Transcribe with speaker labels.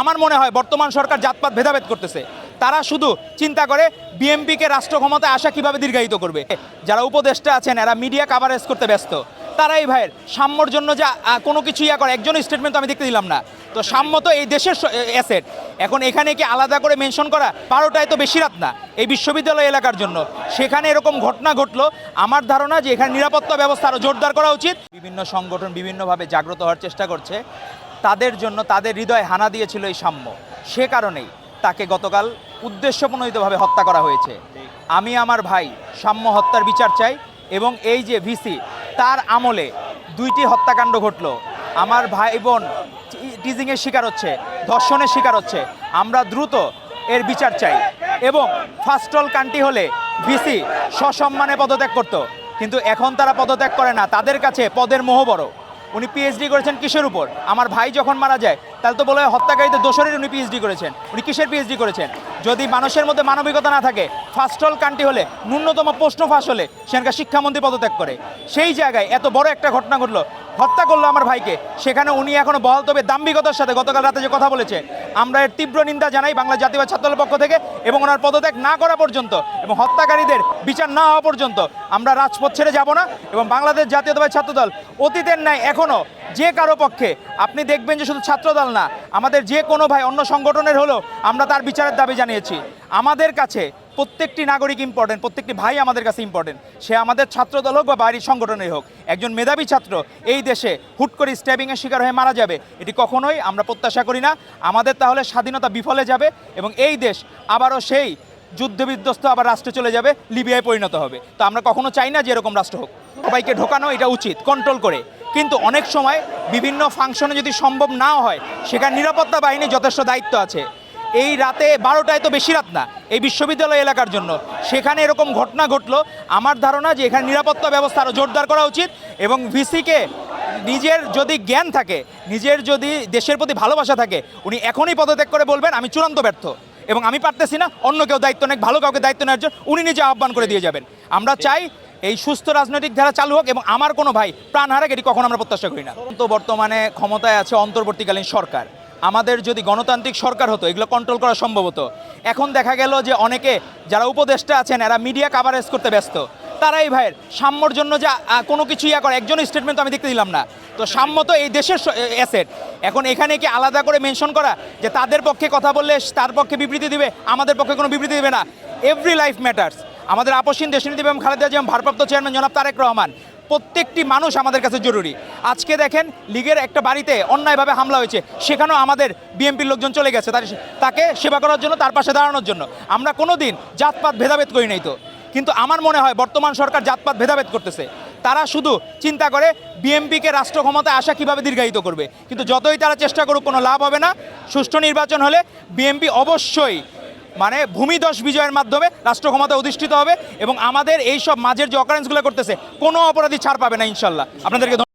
Speaker 1: আমার মনে হয় বর্তমান সরকার জাতপাত ভেদাভেদ করতেছে। তারা শুধু চিন্তা করে বিএমপিকে রাষ্ট্র ক্ষমতায় আসা কীভাবে দীর্ঘায়িত করবে। যারা উপদেষ্টা আছেন, এরা মিডিয়া কাভারেজ করতে ব্যস্ত। তারাই ভাইয়ের সাম্যর জন্য যা কোনো কিছু ইয়া করে একজন স্টেটমেন্ট তো আমি দেখতে দিলাম না। তো সাম্য তো এই দেশের অ্যাসেট এখন এখানে কি আলাদা করে মেনশন করা? বারোটায় তো বেশি রাত না, এই বিশ্ববিদ্যালয় এলাকার জন্য। সেখানে এরকম ঘটনা ঘটলো। আমার ধারণা যে এখানে নিরাপত্তা ব্যবস্থা আরও জোরদার করা উচিত। বিভিন্ন সংগঠন বিভিন্নভাবে জাগ্রত হওয়ার চেষ্টা করছে। তাদের জন্য তাদের হৃদয় হানা দিয়েছিল এই সাম্য। সে কারণেই তাকে গতকাল উদ্দেশ্যপ্রণোদিতভাবে হত্যা করা হয়েছে। আমি আমার ভাই সাম্য হত্যার বিচার চাই এবং এই যে ভিসি, তার আমলে দুইটি হত্যাকাণ্ড ঘটলো। আমার ভাই বোন টিজিংয়ের শিকার হচ্ছে, ধর্ষণের শিকার হচ্ছে। আমরা দ্রুত এর বিচার চাই এবং ফার্স্টল কান্ট্রি হলে ভিসি সসম্মানে পদত্যাগ করতো। কিন্তু এখন তারা পদত্যাগ করে না, তাদের কাছে পদের মোহ বড়। উনি পিএইচডি করেছেন কিসের উপর? আমার ভাই যখন মারা যায়, তাহলে তো বলে হত্যাকারীদের দোষরের উনি পিএইচডি করেছেন। উনি কিসের পিএইচডি করেছেন? যদি মানুষের মধ্যে মানবিকতা না থাকে ফার্স্ট অল কান্ট্রি হলে, ন্যূনতম প্রশ্ন ফাঁস হলে, সেখানকার শিক্ষামন্ত্রী পদত্যাগ করে। সেই জায়গায় এত বড় একটা ঘটনা ঘটলো হত্যা করল আমার ভাইকে। সেখানে উনি এখনও বহাল তবে দাম্ভিকতার সাথে গতকাল রাতে যে কথা বলেছে। আমরা এর তীব্র নিন্দা জানাই বাংলা জাতীয় ছাত্রদলের পক্ষ থেকে এবং ওনার পদত্যাগ না করা পর্যন্ত এবং হত্যাকারীদের বিচার না হওয়া পর্যন্ত আমরা রাজপথ ছেড়ে যাব না এবং বাংলাদেশ জাতীয়তাবাদী ছাত্রদল অতীতের ন্যায় এখনও যে কারও পক্ষে, আপনি দেখবেন যে শুধু ছাত্রদল না, আমাদের যে কোনো ভাই অন্য সংগঠনের হলেও আমরা তার বিচারের দাবি জানিয়েছি। আমাদের কাছে প্রত্যেকটি নাগরিক ইম্পর্টেন্ট প্রত্যেকটি ভাই আমাদের কাছে ইম্পর্টেন্ট সে আমাদের ছাত্রদল হোক বা বাইরের সংগঠনের হোক, একজন মেধাবী ছাত্র এই দেশে হুট করে স্ট্যাবিংয়ের শিকার হয়ে মারা যাবে, এটি কখনোই আমরা প্রত্যাশা করি না। আমাদের তাহলে স্বাধীনতা বিফলে যাবে এবং এই দেশ আবারও সেই যুদ্ধবিধ্বস্ত আবার রাষ্ট্রে চলে যাবে, লিবিয়ায় পরিণত হবে। তো আমরা কখনো চাই না যে এরকম রাষ্ট্র হোক। সবাইকে ঢোকানো এটা উচিত কন্ট্রোল করে। কিন্তু অনেক সময় বিভিন্ন ফাংশনে যদি সম্ভব না হয়, সেখানে নিরাপত্তা বাহিনী যথেষ্ট দায়িত্ব আছে। এই রাতে বারোটায় তো বেশি রাত না, এই বিশ্ববিদ্যালয় এলাকার জন্য। সেখানে এরকম ঘটনা ঘটলো। আমার ধারণা যে এখানে নিরাপত্তা ব্যবস্থা আরও জোরদার করা উচিত এবং ভিসিকে নিজের যদি জ্ঞান থাকে, নিজের যদি দেশের প্রতি ভালোবাসা থাকে, উনি এখনই পদত্যাগ করে বলবেন, আমি চূড়ান্ত ব্যর্থ এবং আমি পারতেছি না, অন্য কেউ দায়িত্ব নেই ভালো কাউকে দায়িত্ব নেওয়ার জন্য উনি নিজে আহ্বান করে দিয়ে যাবেন। আমরা চাই এই সুস্থ রাজনৈতিক ধারা চালু হোক এবং আমার কোনো ভাই প্রাণ হারাক, এটি কখনো আমরা প্রত্যাশা করি না। তো বর্তমানে ক্ষমতায় আছে অন্তর্বর্তীকালীন সরকার। আমাদের যদি গণতান্ত্রিক সরকার হতো, এগুলো কন্ট্রোল করা সম্ভব হতো। এখন দেখা গেল যে অনেকে যারা উপদেষ্টা আছেন, এরা মিডিয়া কাভারেজ করতে ব্যস্ত। তারাই ভাইয়ের সাম্যর জন্য যা কোনো কিছু ইয়া করে একজন স্টেটমেন্ট আমি দেখতে দিলাম না। তো সাম্য তো এই দেশের অ্যাসেট এখন এখানে কি আলাদা করে মেনশন করা যে তাদের পক্ষে কথা বললে, তার পক্ষে বিবৃতি দিবে, আমাদের পক্ষে কোনো বিবৃতি দিবে না? এভরি লাইফ ম্যাটার্স আমাদের আপসীন দেশনীতি এবং খালেদা জিয়া ভারপ্রাপ্ত চেয়ারম্যান জনাব তারেক রহমান। প্রত্যেকটি মানুষ আমাদের কাছে জরুরি। আজকে দেখেন, লীগের একটা বাড়িতে অন্যায়ভাবে হামলা হয়েছে। সেখানেও আমাদের বিএনপির লোকজন চলে গেছে তার তাকে সেবা করার জন্য, তার পাশে দাঁড়ানোর জন্য। আমরা কোনো দিন জাতপাত ভেদাভেদ করি নাই তো। কিন্তু আমার মনে হয় বর্তমান সরকার জাতপাত ভেদাভেদ করতেছে। তারা শুধু চিন্তা করে বিএমপিকে রাষ্ট্র ক্ষমতায় আসা কীভাবে দীর্ঘায়িত করবে। কিন্তু যতই তারা চেষ্টা করুক, কোনো লাভ হবে না। সুষ্ঠু নির্বাচন হলে বিএমপি অবশ্যই মানে ভূমিদশ বিজয়ের মাধ্যমে রাষ্ট্র ক্ষমতা অধিষ্ঠিত হবে এবং আমাদের এই সব মাঝের যে অকারেন্সগুলো করতেছে, কোনো অপরাধী ছাড় পাবে না ইনশাল্লাহ আপনাদেরকে।